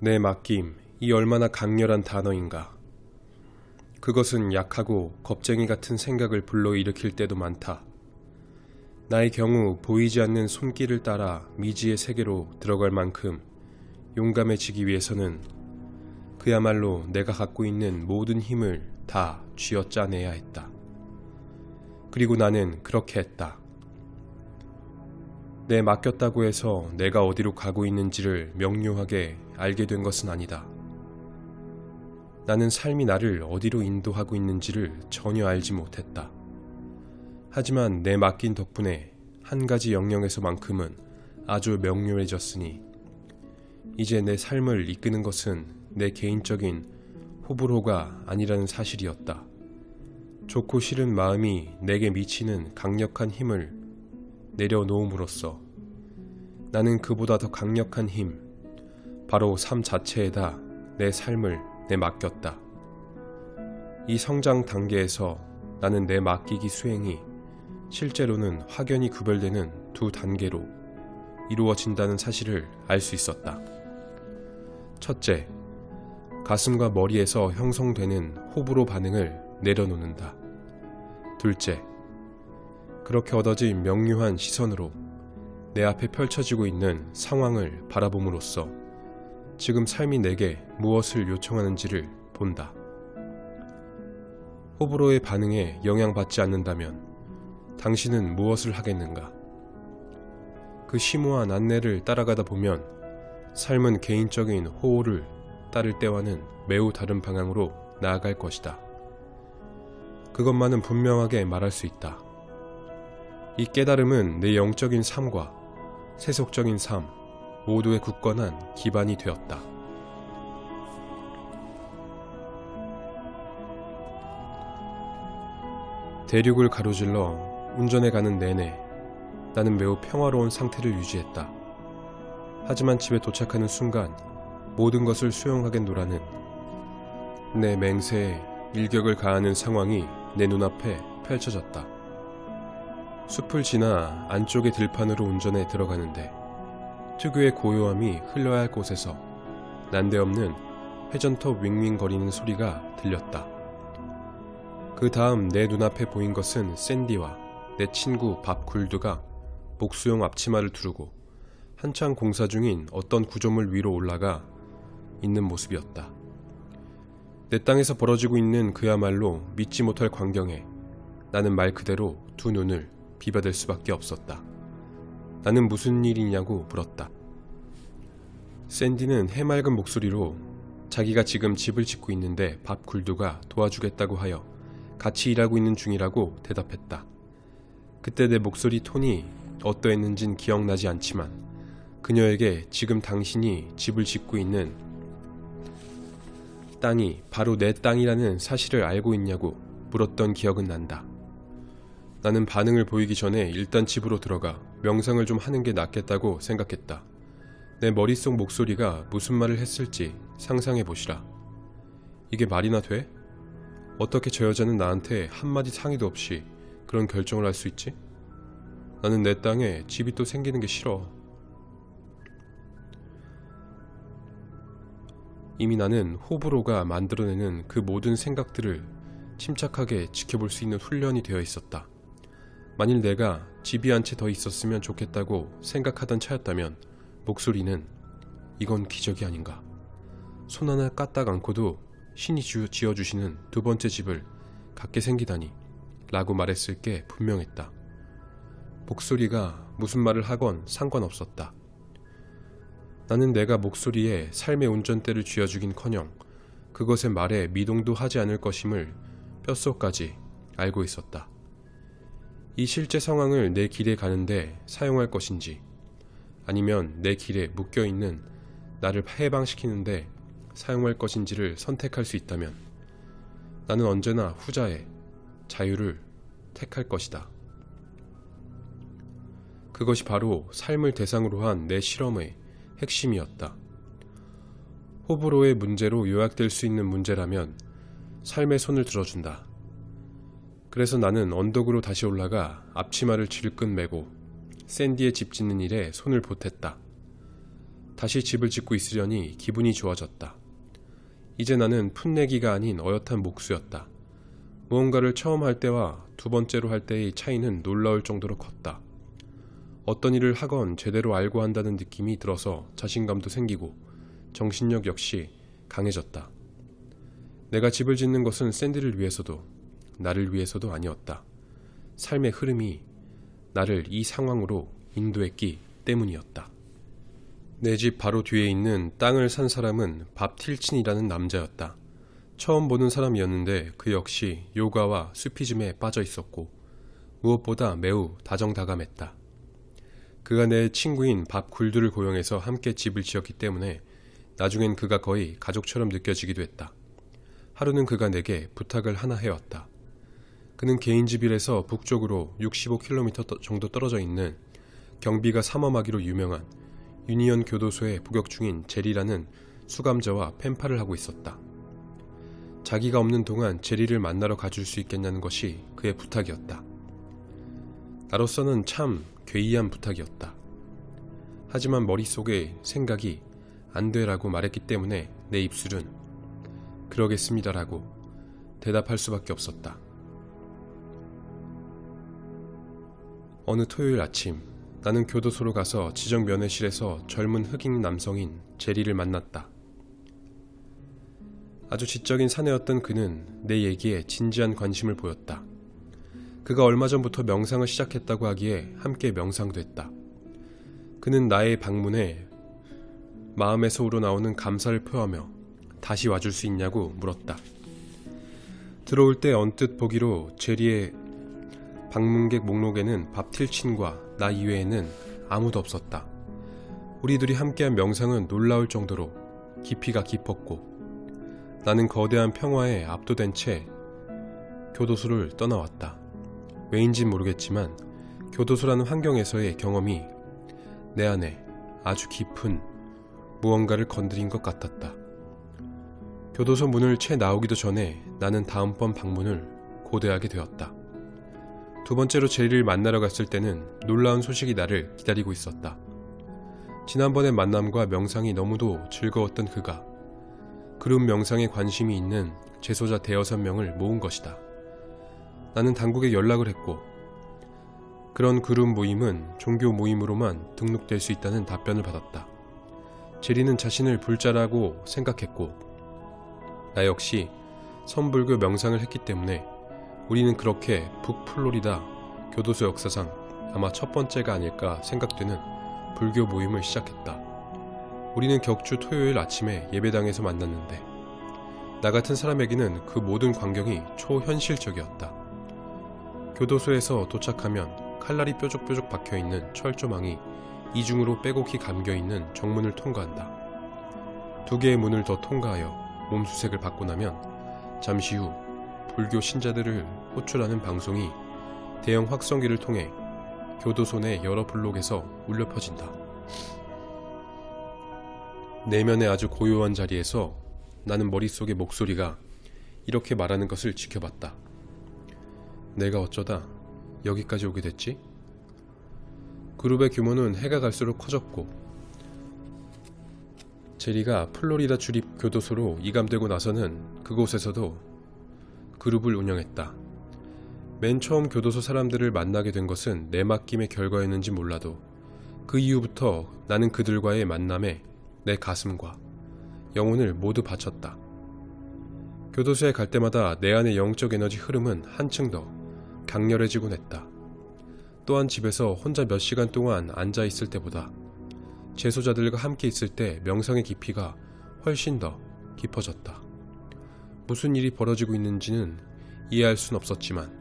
내 맡김, 이 얼마나 강렬한 단어인가. 그것은 약하고 겁쟁이 같은 생각을 불러일으킬 때도 많다. 나의 경우 보이지 않는 손길을 따라 미지의 세계로 들어갈 만큼 용감해지기 위해서는 그야말로 내가 갖고 있는 모든 힘을 다 쥐어 짜내야 했다. 그리고 나는 그렇게 했다. 내 맡겼다고 해서 내가 어디로 가고 있는지를 명료하게 알게 된 것은 아니다. 나는 삶이 나를 어디로 인도하고 있는지를 전혀 알지 못했다. 하지만 내 맡긴 덕분에 한 가지 영역에서만큼은 아주 명료해졌으니 이제 내 삶을 이끄는 것은 내 개인적인 호불호가 아니라는 사실이었다. 좋고 싫은 마음이 내게 미치는 강력한 힘을 내려놓음으로써 나는 그보다 더 강력한 힘, 바로 삶 자체에다 내 삶을 내맡겼다. 이 성장 단계에서 나는 내 맡기기 수행이 실제로는 확연히 구별되는 두 단계로 이루어진다는 사실을 알 수 있었다. 첫째, 가슴과 머리에서 형성되는 호불호 반응을 내려놓는다. 둘째, 그렇게 얻어진 명료한 시선으로 내 앞에 펼쳐지고 있는 상황을 바라봄으로써 지금 삶이 내게 무엇을 요청하는지를 본다. 호불호의 반응에 영향받지 않는다면 당신은 무엇을 하겠는가? 그 심오한 안내를 따라가다 보면 삶은 개인적인 호호를 따를 때와는 매우 다른 방향으로 나아갈 것이다. 그것만은 분명하게 말할 수 있다. 이 깨달음은 내 영적인 삶과 세속적인 삶 모두의 굳건한 기반이 되었다. 대륙을 가로질러 운전해 가는 내내 나는 매우 평화로운 상태를 유지했다. 하지만 집에 도착하는 순간 모든 것을 수용하겠노라는 내 맹세에 일격을 가하는 상황이 내 눈앞에 펼쳐졌다. 숲을 지나 안쪽의 들판으로 운전해 들어가는데 특유의 고요함이 흘러야 할 곳에서 난데없는 회전톱 윙윙거리는 소리가 들렸다. 그 다음 내 눈앞에 보인 것은 샌디와 내 친구 밥 굴드가 목수용 앞치마를 두르고 한창 공사 중인 어떤 구조물 위로 올라가 있는 모습이었다. 내 땅에서 벌어지고 있는 그야말로 믿지 못할 광경에 나는 말 그대로 두 눈을 비벼댈 수밖에 없었다. 나는 무슨 일이냐고 물었다. 샌디는 해맑은 목소리로 자기가 지금 집을 짓고 있는데 밥 굴두가 도와주겠다고 하여 같이 일하고 있는 중이라고 대답했다. 그때 내 목소리 톤이 어떠했는진 기억나지 않지만 그녀에게 지금 당신이 집을 짓고 있는 땅이 바로 내 땅이라는 사실을 알고 있냐고 물었던 기억은 난다. 나는 반응을 보이기 전에 일단 집으로 들어가 명상을 좀 하는 게 낫겠다고 생각했다. 내 머릿속 목소리가 무슨 말을 했을지 상상해 보시라. 이게 말이나 돼? 어떻게 저 여자는 나한테 한마디 상의도 없이 그런 결정을 할 수 있지? 나는 내 땅에 집이 또 생기는 게 싫어. 이미 나는 호불호가 만들어내는 그 모든 생각들을 침착하게 지켜볼 수 있는 훈련이 되어 있었다. 만일 내가 집이 한 채 더 있었으면 좋겠다고 생각하던 차였다면 목소리는 이건 기적이 아닌가. 손 하나 까딱 않고도 신이 지어주시는 두 번째 집을 갖게 생기다니 라고 말했을 게 분명했다. 목소리가 무슨 말을 하건 상관없었다. 나는 내가 목소리에 삶의 운전대를 쥐어주긴 커녕 그것의 말에 미동도 하지 않을 것임을 뼛속까지 알고 있었다. 이 실제 상황을 내 길에 가는데 사용할 것인지 아니면 내 길에 묶여 있는 나를 해방시키는데 사용할 것인지를 선택할 수 있다면 나는 언제나 후자의 자유를 택할 것이다. 그것이 바로 삶을 대상으로 한 내 실험의 핵심이었다. 호불호의 문제로 요약될 수 있는 문제라면 삶의 손을 들어준다. 그래서 나는 언덕으로 다시 올라가 앞치마를 질끈 메고 샌디의 집 짓는 일에 손을 보탰다. 다시 집을 짓고 있으려니 기분이 좋아졌다. 이제 나는 풋내기가 아닌 어엿한 목수였다. 무언가를 처음 할 때와 두 번째로 할 때의 차이는 놀라울 정도로 컸다. 어떤 일을 하건 제대로 알고 한다는 느낌이 들어서 자신감도 생기고 정신력 역시 강해졌다. 내가 집을 짓는 것은 샌디를 위해서도 나를 위해서도 아니었다. 삶의 흐름이 나를 이 상황으로 인도했기 때문이었다. 내 집 바로 뒤에 있는 땅을 산 사람은 밥 틸친이라는 남자였다. 처음 보는 사람이었는데 그 역시 요가와 수피즘에 빠져 있었고 무엇보다 매우 다정다감했다. 그가 내 친구인 밥 굴두를 고용해서 함께 집을 지었기 때문에 나중엔 그가 거의 가족처럼 느껴지기도 했다. 하루는 그가 내게 부탁을 하나 해왔다. 그는 개인 집일에서 북쪽으로 65km 정도 떨어져 있는 경비가 삼엄하기로 유명한 유니언 교도소에 복역 중인 제리라는 수감자와 펜팔을 하고 있었다. 자기가 없는 동안 제리를 만나러 가줄 수 있겠냐는 것이 그의 부탁이었다. 나로서는 참 괴이한 부탁이었다. 하지만 머릿속에 생각이 안 돼라고 말했기 때문에 내 입술은 그러겠습니다라고 대답할 수밖에 없었다. 어느 토요일 아침 나는 교도소로 가서 지정 면회실에서 젊은 흑인 남성인 제리를 만났다. 아주 지적인 사내였던 그는 내 얘기에 진지한 관심을 보였다. 그가 얼마 전부터 명상을 시작했다고 하기에 함께 명상도 했다. 그는 나의 방문에 마음에서 우러나오는 감사를 표하며 다시 와줄 수 있냐고 물었다. 들어올 때 언뜻 보기로 제리의 방문객 목록에는 밥틸친과 나 이외에는 아무도 없었다. 우리 둘이 함께한 명상은 놀라울 정도로 깊이가 깊었고 나는 거대한 평화에 압도된 채 교도소를 떠나왔다. 왜인진 모르겠지만 교도소라는 환경에서의 경험이 내 안에 아주 깊은 무언가를 건드린 것 같았다. 교도소 문을 채 나오기도 전에 나는 다음번 방문을 고대하게 되었다. 두 번째로 제리를 만나러 갔을 때는 놀라운 소식이 나를 기다리고 있었다. 지난번의 만남과 명상이 너무도 즐거웠던 그가 그룹 명상에 관심이 있는 재소자 대여섯 명을 모은 것이다. 나는 당국에 연락을 했고 그런 그룹 모임은 종교 모임으로만 등록될 수 있다는 답변을 받았다. 제리는 자신을 불자라고 생각했고 나 역시 선불교 명상을 했기 때문에 우리는 그렇게 북플로리다 교도소 역사상 아마 첫 번째가 아닐까 생각되는 불교 모임을 시작했다. 우리는 격주 토요일 아침에 예배당에서 만났는데 나 같은 사람에게는 그 모든 광경이 초현실적이었다. 교도소에서 도착하면 칼날이 뾰족뾰족 박혀 있는 철조망이 이중으로 빼곡히 감겨 있는 정문을 통과한다. 두 개의 문을 더 통과하여 몸수색을 받고 나면 잠시 후 불교 신자들을 호출하는 방송이 대형 확성기를 통해 교도소 내 여러 블록에서 울려 퍼진다. 내면의 아주 고요한 자리에서 나는 머릿속의 목소리가 이렇게 말하는 것을 지켜봤다. 내가 어쩌다 여기까지 오게 됐지? 그룹의 규모는 해가 갈수록 커졌고 제리가 플로리다 주립 교도소로 이감되고 나서는 그곳에서도 그룹을 운영했다. 맨 처음 교도소 사람들을 만나게 된 것은 내 맡김의 결과였는지 몰라도 그 이후부터 나는 그들과의 만남에 내 가슴과 영혼을 모두 바쳤다. 교도소에 갈 때마다 내 안의 영적 에너지 흐름은 한층 더 강렬해지곤 했다. 또한 집에서 혼자 몇 시간 동안 앉아 있을 때보다 재소자들과 함께 있을 때 명상의 깊이가 훨씬 더 깊어졌다. 무슨 일이 벌어지고 있는지는 이해할 순 없었지만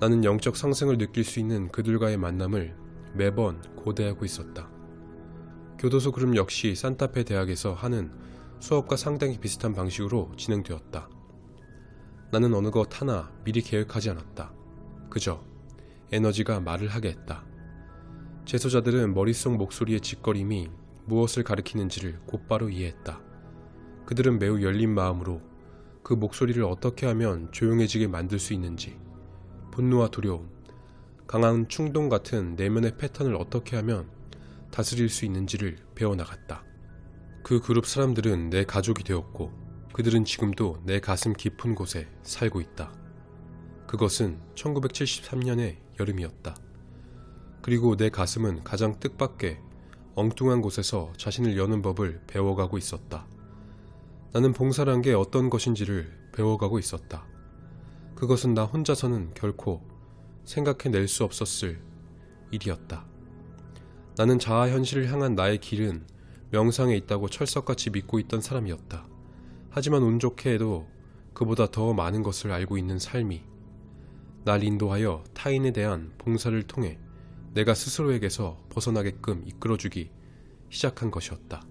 나는 영적 상승을 느낄 수 있는 그들과의 만남을 매번 고대하고 있었다. 교도소 그룹 역시 산타페 대학에서 하는 수업과 상당히 비슷한 방식으로 진행되었다. 나는 어느 것 하나 미리 계획하지 않았다. 그저 에너지가 말을 하게 했다. 재소자들은 머릿속 목소리의 짓거림이 무엇을 가리키는지를 곧바로 이해했다. 그들은 매우 열린 마음으로 그 목소리를 어떻게 하면 조용해지게 만들 수 있는지, 분노와 두려움, 강한 충동 같은 내면의 패턴을 어떻게 하면 다스릴 수 있는지를 배워나갔다. 그 그룹 사람들은 내 가족이 되었고 그들은 지금도 내 가슴 깊은 곳에 살고 있다. 그것은 1973년의 여름이었다. 그리고 내 가슴은 가장 뜻밖의 엉뚱한 곳에서 자신을 여는 법을 배워가고 있었다. 나는 봉사란 게 어떤 것인지를 배워가고 있었다. 그것은 나 혼자서는 결코 생각해낼 수 없었을 일이었다. 나는 자아 현실을 향한 나의 길은 명상에 있다고 철석같이 믿고 있던 사람이었다. 하지만 운 좋게도 그보다 더 많은 것을 알고 있는 삶이 날 인도하여 타인에 대한 봉사를 통해 내가 스스로에게서 벗어나게끔 이끌어주기 시작한 것이었다.